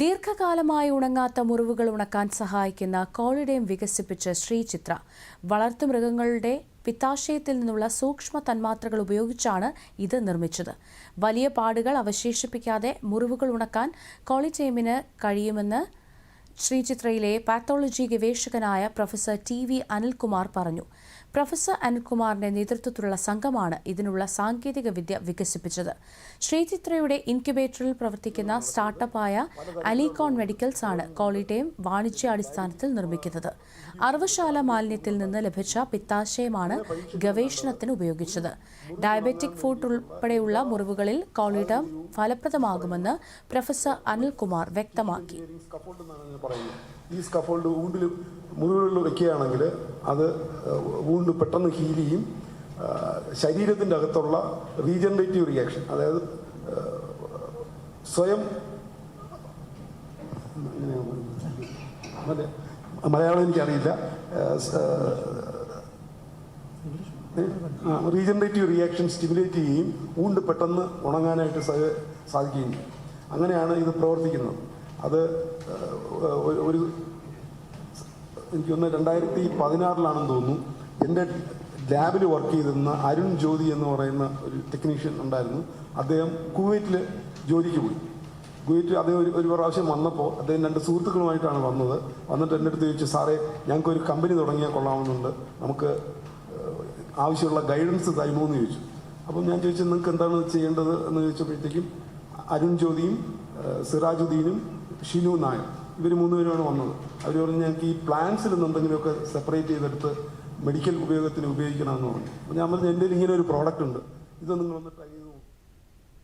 ദീർഘകാലമായി ഉണങ്ങാത്ത മുറിവുകൾ ഉണക്കാൻ സഹായിക്കുന്ന കോളിഡേം വികസിപ്പിച്ച് ശ്രീചിത്ര വളർത്തുമൃഗങ്ങളുടെ പിത്താശയത്തിൽ നിന്നുള്ള സൂക്ഷ്മ തന്മാത്രകൾ ഉപയോഗിച്ചാണ് ഇത് നിർമ്മിച്ചത്. വലിയ പാടുകൾ അവശേഷിപ്പിക്കാതെ മുറിവുകൾ ഉണക്കാൻ കോളിറ്റേമിന് കഴിയുമെന്ന് ശ്രീചിത്രയിലെ പാത്തോളജി ഗവേഷകനായ പ്രൊഫസർ ടി വി അനിൽകുമാർ പറഞ്ഞു. പ്രൊഫസർ അനിൽകുമാറിന്റെ നേതൃത്വത്തിലുള്ള സംഘമാണ് ഇതിനുള്ള സാങ്കേതിക വിദ്യ വികസിപ്പിച്ചത്. ശ്രീചിത്രയുടെ ഇൻക്യുബേറ്ററിൽ പ്രവർത്തിക്കുന്ന സ്റ്റാർട്ടപ്പായ അലികോൺ മെഡിക്കൽസ് ആണ് കോളിടേം വാണിജ്യാടിസ്ഥാനത്തിൽ നിർമ്മിക്കുന്നത്. അറവശാല മാലിന്യത്തിൽ നിന്ന് ലഭിച്ച പിത്താശയമാണ് ഗവേഷണത്തിന് ഉപയോഗിച്ചത്. ഡയബറ്റിക് ഫുഡ് ഉൾപ്പെടെയുള്ള മുറിവുകളിൽ കോളിറ്റം ഫലപ്രദമാകുമെന്ന് പ്രൊഫസർ അനിൽകുമാർ വ്യക്തമാക്കി. പറയുന്നത് ഈ സ്കഫോൾഡ് വൂണ്ടിൽ മുറിവുകളിൽ വെക്കുകയാണെങ്കിൽ അത് വൂണ്ട് പെട്ടെന്ന് ഹീൽ ചെയ്യും. ശരീരത്തിന്റെ അകത്തുള്ള റീജനറേറ്റീവ് റിയാക്ഷൻ അതായത് സ്വയം മലയാളം എനിക്കറിയില്ല. റീജനറേറ്റീവ് റിയാക്ഷൻ സ്റ്റിമുലേറ്റ് ചെയ്യുകയും ഊണ്ട് പെട്ടെന്ന് ഉണങ്ങാനായിട്ട് സാധിക്കുകയും അങ്ങനെയാണ് ഇത് പ്രവർത്തിക്കുന്നത്. അത് ഒരു- എനിക്കൊന്ന് രണ്ടായിരത്തി പതിനാറിലാണെന്ന് തോന്നുന്നു. എന്റെ ലാബിൽ വർക്ക് ചെയ്തിരുന്ന അരുൺ ജ്യോതി എന്ന് പറയുന്ന ഒരു ടെക്നീഷ്യൻ ഉണ്ടായിരുന്നു. അദ്ദേഹം കുവൈറ്റിൽ ജോലിക്ക് പോയി. കുവൈറ്റിൽ അദ്ദേഹം ഒരു ഒരു പ്രാവശ്യം വന്നപ്പോൾ അദ്ദേഹം രണ്ട് സുഹൃത്തുക്കളുമായിട്ടാണ് വന്നത്. വന്നിട്ട് എന്റെ അടുത്ത് ചോദിച്ചു സാറേ ഞങ്ങൾക്ക് ഒരു കമ്പനി തുടങ്ങിയാൽ കൊള്ളാമെന്നുണ്ട്. നമുക്ക് ആവശ്യമുള്ള ഗൈഡൻസ് തരുമോ? എന്ന് ചോദിച്ചു. അപ്പം ഞാൻ ചോദിച്ചു നിങ്ങൾക്ക് എന്താണ് ചെയ്യേണ്ടത്? എന്ന് ചോദിച്ചപ്പോഴത്തേക്കും അരുൺ ജ്യോതിയും സിറാജുദ്ദീനും ഷിനു നായർ. ഇവർ മൂന്നുപേരുമാണ് വന്നത്. അവർ പറഞ്ഞു ഞങ്ങൾക്ക് ഈ പ്ലാന്റ്സിൽ നിന്ന് സെപ്പറേറ്റ് ചെയ്തെടുത്ത് മെഡിക്കൽ ഉപയോഗത്തിന് ഉപയോഗിക്കണമെന്ന് പറഞ്ഞു. അപ്പോൾ ഞാൻ പറഞ്ഞു എന്റെ ഇങ്ങനെ ഒരു പ്രോഡക്റ്റ് ഉണ്ട്. ഇത് നിങ്ങളൊന്ന് ട്രൈ